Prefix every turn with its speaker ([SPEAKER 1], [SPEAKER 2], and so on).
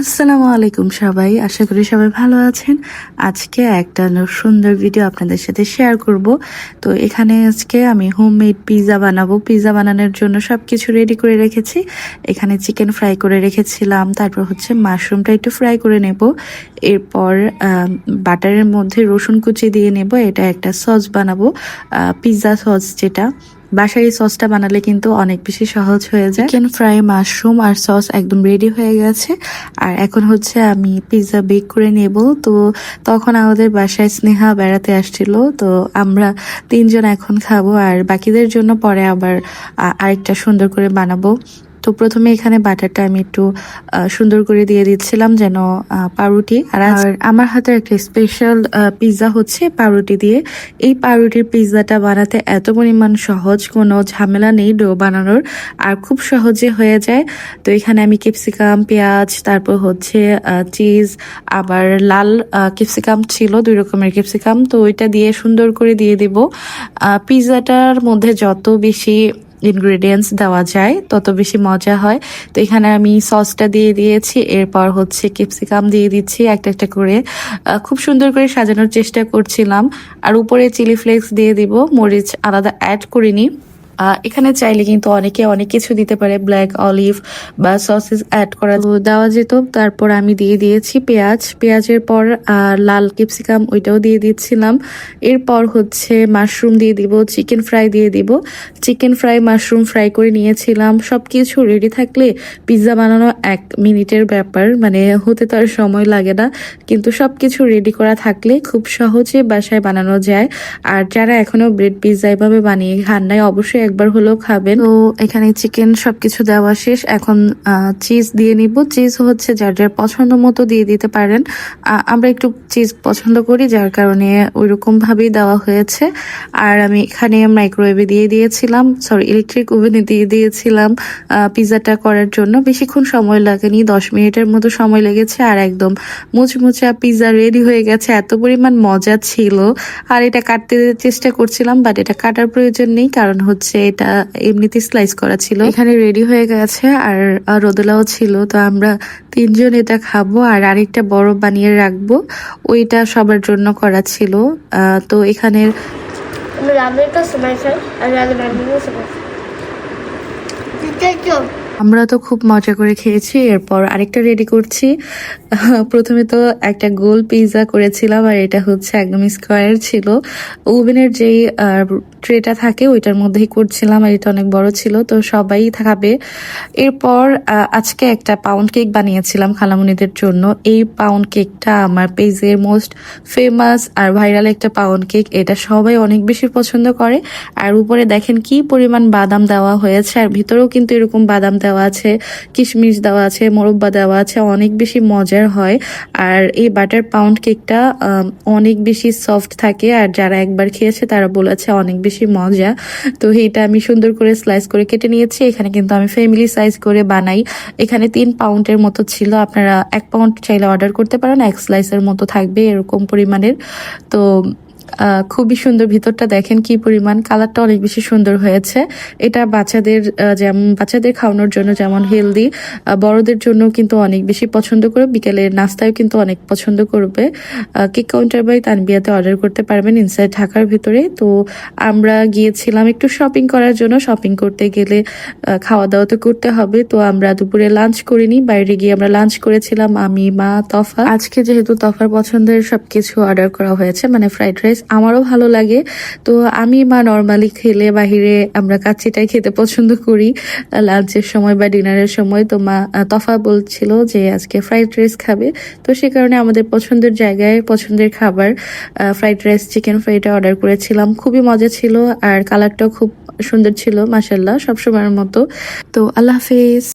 [SPEAKER 1] আসসালামু আলাইকুম সবাই, আশা করি সবাই ভালো আছেন। আজকে একটা সুন্দর ভিডিও আপনাদের সাথে শেয়ার করব। তো এখানে আজকে আমি হোমমেড পিৎজা বানাবো। পিৎজা বানানোর জন্য সব কিছু রেডি করে রেখেছি। এখানে চিকেন ফ্রাই করে রেখেছিলাম। তারপর হচ্ছে মাশরুমটা একটু ফ্রাই করে নেব। এরপর বাটারের মধ্যে রসুন কুচি দিয়ে নেব। এটা একটা সস বানাবো। পিৎজা সস যেটা। বাসায় এই সসটা বানালে কিন্তু অনেক বেশি সহজ হয়ে যায়। চিকেন ফ্রাই মাশরুম আর সস একদম রেডি হয়ে গেছে। আর এখন হচ্ছে আমি পিৎজা বেক করে নেব। তো তখন আমাদের বাসায় স্নেহা বেড়াতে আসছিল। তো আমরা তিনজন এখন খাব আর বাকিদের জন্য পরে আবার আরেকটা সুন্দর করে বানাবো। তো প্রথমে এখানে বাটারটা আমি একটু সুন্দর করে দিয়ে দিচ্ছিলাম যেন পাউরুটি। আর আমার হাতে একটা স্পেশাল পিৎজা হচ্ছে পাউরুটি দিয়ে। এই পাউরুটির পিৎজাটা বানাতে এত পরিমাণ সহজ কোনো ঝামেলা নেই ডো বানানোর। আর খুব সহজে হয়ে যায়। তো এখানে আমি ক্যাপসিকাম পেঁয়াজ তারপর হচ্ছে চিজ আবার লাল ক্যাপসিকাম ছিল দুই রকমের ক্যাপসিকাম তো ওইটা দিয়ে সুন্দর করে দিয়ে দেব। পিৎজাটার মধ্যে যত বেশি ইনগ্রেডিয়েন্টস দেওয়া যায়, তত বেশি মজা হয়। তো এখানে আমি সসটা দিয়ে দিয়েছি, এরপর হচ্ছে ক্যাপসিকাম দিয়ে দিচ্ছি একটা একটা করে। খুব সুন্দর করে সাজানোর চেষ্টা করছিলাম। আর উপরে চিলি ফ্লেক্স দিয়ে দিব, মরিচ আলাদা অ্যাড করিনি। এখানে চাইলে কিন্তু অনেকে অনেক কিছু দিতে পারে ব্ল্যাক অলিভ বা সসেস অ্যাড করা দেওয়া যেত। তারপর আমি দিয়ে দিয়েছি পেঁয়াজ। পেঁয়াজের পর লাল ক্যাপসিকাম ওইটাও দিয়ে দিচ্ছিলাম। এরপর হচ্ছে মাশরুম দিয়ে দিব চিকেন ফ্রাই দিয়ে দিব। চিকেন ফ্রাই মাশরুম ফ্রাই করে নিয়েছিলাম। সব কিছু রেডি থাকলে পিৎজা বানানো এক মিনিটের ব্যাপার মানে হতে তো আর সময় লাগে না। কিন্তু সব কিছু রেডি করা থাকলে খুব সহজে বাসায় বানানো যায়। আর যারা এখনও ব্রেড পিৎজা এভাবে বানিয়ে খান নাই, অবশ্যই একবার হলেও খাবেন। তো এখানে চিকেন সবকিছু দেওয়া শেষ। এখন চিজ দিয়ে নিব। চিজ হচ্ছে যার যার পছন্দ মতো দিয়ে দিতে পারেন। আমরা একটু চিজ পছন্দ করি, যার কারণে ওইরকম ভাবেই দেওয়া হয়েছে। আর আমি এখানে মাইক্রোওয়েভে দিয়ে দিয়েছিলাম। সরি ইলেকট্রিক ওভেনে দিয়ে দিয়েছিলাম পিৎজাটা করার জন্য। বেশিক্ষণ সময় লাগেনি, দশ মিনিটের মতো সময় লেগেছে। আর একদম মুচমুচা পিৎজা রেডি হয়ে গেছে। এত পরিমাণ মজা ছিল। আর এটা কাটতে চেষ্টা করছিলাম বাট এটা কাটার প্রয়োজন নেই, কারণ হচ্ছে এটা এমনিতে স্লাইস করা ছিল। এখানে রেডি হয়ে গেছে আর রোদলাও ছিল। তো আমরা তিনজন এটা খাব আর আরেকটা বড় বানিয়ে রাখব। ওইটা সবার জন্য করা ছিল। আহ, তো এখানে
[SPEAKER 2] Med Amerika som är för, eller সময় Amerika
[SPEAKER 1] আমরা তো খুব মজা করে খেয়েছি, এরপর আরেকটা রেডি করছি। প্রথমে তো একটা গোল পিৎজা করেছিলাম আর এটা হচ্ছে একদম স্কোয়ার ছিল। ওভেনের যেই ট্রেটা থাকে ওইটার মধ্যেই করছিলাম আর এটা অনেক বড় ছিল, তো সবাই খাবে। এরপর আজকে একটা পাউন্ড কেক বানিয়েছিলাম খালামুনিদের জন্য। এই পাউন্ড কেকটা আমার পেজের মোস্ট ফেমাস আর ভাইরাল একটা পাউন্ড কেক এটা সবাই অনেক বেশি পছন্দ করে। আর উপরে দেখেন কি পরিমাণ বাদাম দেওয়া হয়েছে, আর ভিতরেও কিন্তু এরকম বাদাম দেওয়া আছে, কিশমিশ দেওয়া আছে, মোরব্বা দেওয়া আছে, অনেক বেশি মজার হয়। আর এই বাটার পাউন্ড কেকটা অনেক বেশি সফট থাকে আর যারা একবার খেয়েছে তারা বলেছে অনেক বেশি মজা। তো এটা আমি সুন্দর করে স্লাইস করে কেটে নিয়েছি। এখানে কিন্তু আমি ফ্যামিলি সাইজ করে বানাই। এখানে তিন পাউন্ডের মতো ছিল। আপনারা এক পাউন্ড চাইলে অর্ডার করতে পারেন। এক স্লাইসের মতো থাকবে এরকম পরিমাণের। তো খুবই সুন্দর ভিতরটা দেখেন কি পরিমাণ। কালারটা অনেক বেশি সুন্দর হয়েছে। এটা বাচ্চাদের যেমন বাচ্চাদের খাওয়ানোর জন্য যেমন হেলদি বড়দের জন্য কিন্তু অনেক বেশি পছন্দ করে বিকেলের নাস্তায় কিন্তু অনেক পছন্দ করবে। কেক কাউন্টার বাই তানবিয়াতে অর্ডার করতে পারবেন ইনসাইড ঢাকার ভিতরে। তো আমরা গিয়েছিলাম একটু শপিং করার জন্য। শপিং করতে গেলে খাওয়া দাওয়া তো করতে হবে। তো আমরা দুপুরে লাঞ্চ করিনি বাইরে গিয়ে আমরা লাঞ্চ করেছিলাম, আমি, মা, তফা। আজকে যেহেতু তফার পছন্দের সবকিছু অর্ডার করা হয়েছে মানে ফ্রাইড রাইস আমারও ভালো লাগে। তো আমি মা নর্মালি খেলে বাহিরে আমরা কাচ্চিটাই খেতে পছন্দ করি। লাঞ্চের সময় বা ডিনারের সময় তো মা তফা বলছিল যে আজকে ফ্রাইড রাইস খাবে। তো সে কারণে আমাদের পছন্দের জায়গায় পছন্দের খাবার ফ্রাইড রাইস চিকেন ফ্রাইটা অর্ডার করেছিলাম। খুবই মজা ছিল আর কালারটাও খুব সুন্দর ছিল মাসাল্লাহ সবসময়ের মতো। তো আল্লাহ হাফিজ।